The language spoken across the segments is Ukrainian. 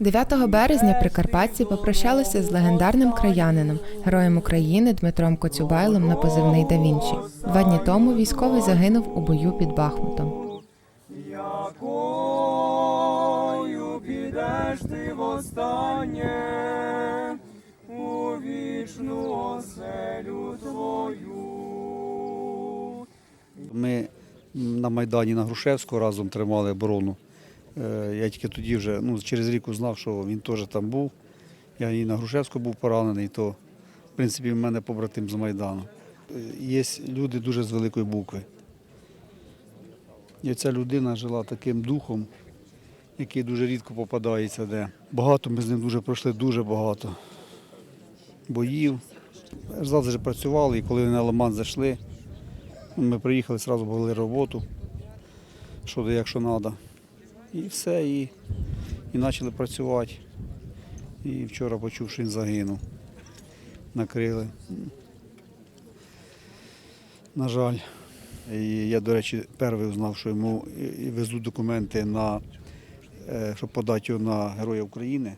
9 березня прикарпатці попрощалися з легендарним краянином, героєм України Дмитром Коцюбайлом на позивний Да Вінчі. Два дні тому військовий загинув у бою під Бахмутом. Якою підеш ти востаннє у вічну оселю твою. Ми на Майдані на Грушевську разом тримали оборону. Е, Я тільки тоді вже ну, через рік узнав, що він теж там був. Я і на Грушевську був поранений, то, в принципі, в мене побратим з Майдану. Е, Є люди дуже з великої букви. І ця людина жила таким духом, який дуже рідко попадається де. Багато ми з ним дуже пройшли, дуже багато боїв. Завжди працювали, і коли на Ламан зайшли, ми приїхали, одразу були роботу, що де як що треба. І все, і, і почали працювати. І вчора почув, що він загинув. Накрили. На жаль. І я, до речі, перший узнав, що йому везуть документи на, е, щоб подати його на Героя України.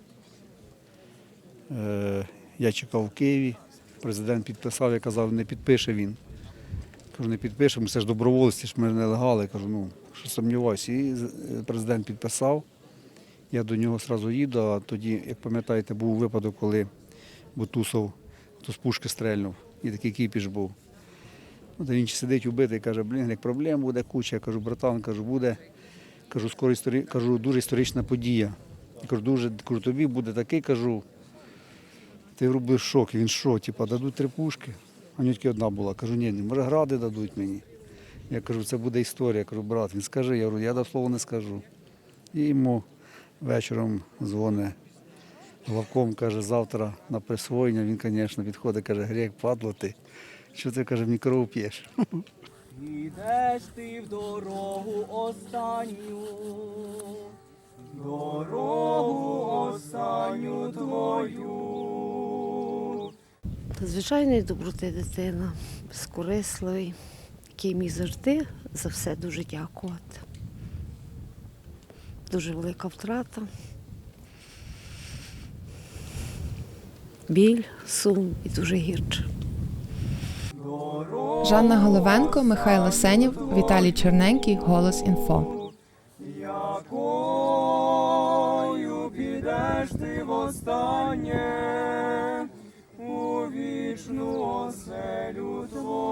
Е, Я чекав в Києві, президент підписав, я казав, не підпише він. Кажу, не підпишемо, це ж добровольці, ж ми нелегали. Кажу, ну, що сумніваюся. І е, президент підписав. Я до нього одразу їду, а тоді, як пам'ятаєте, був випадок, коли Бутусов з пушки стрельнув, і такий кіпіш був. Ну, він сидить убитий, каже, блін, як проблем буде куча. Я кажу, братан, кажу, буде. Кажу, скоро історі... кажу, дуже історична подія. Я кажу, дуже кажу, тобі буде такий, кажу. Ти робиш шок, він що, типа, дадуть три пушки. А нього тільки одна була. Кажу, ні, може гради дадуть мені. Я кажу, це буде історія. Я кажу, брат, він скаже, я говорю, я до слова не скажу. І йому вечором дзвонить главком, каже, завтра на присвоєння. Він, звісно, підходить, каже, грек, падло ти. Що ти каже, мені кров п'єш? Ідеш ти в дорогу останню, дорогу звичайної доброти дитина, безкорисливий, який міг завжди за все дуже дякувати. Дуже велика втрата. Біль, сум і дуже гірче. Жанна Головенко, Михайло Сенєв, Віталій Чорненький, Голос Інфо. Якою підеш ти востаннє у вічну оселю твою.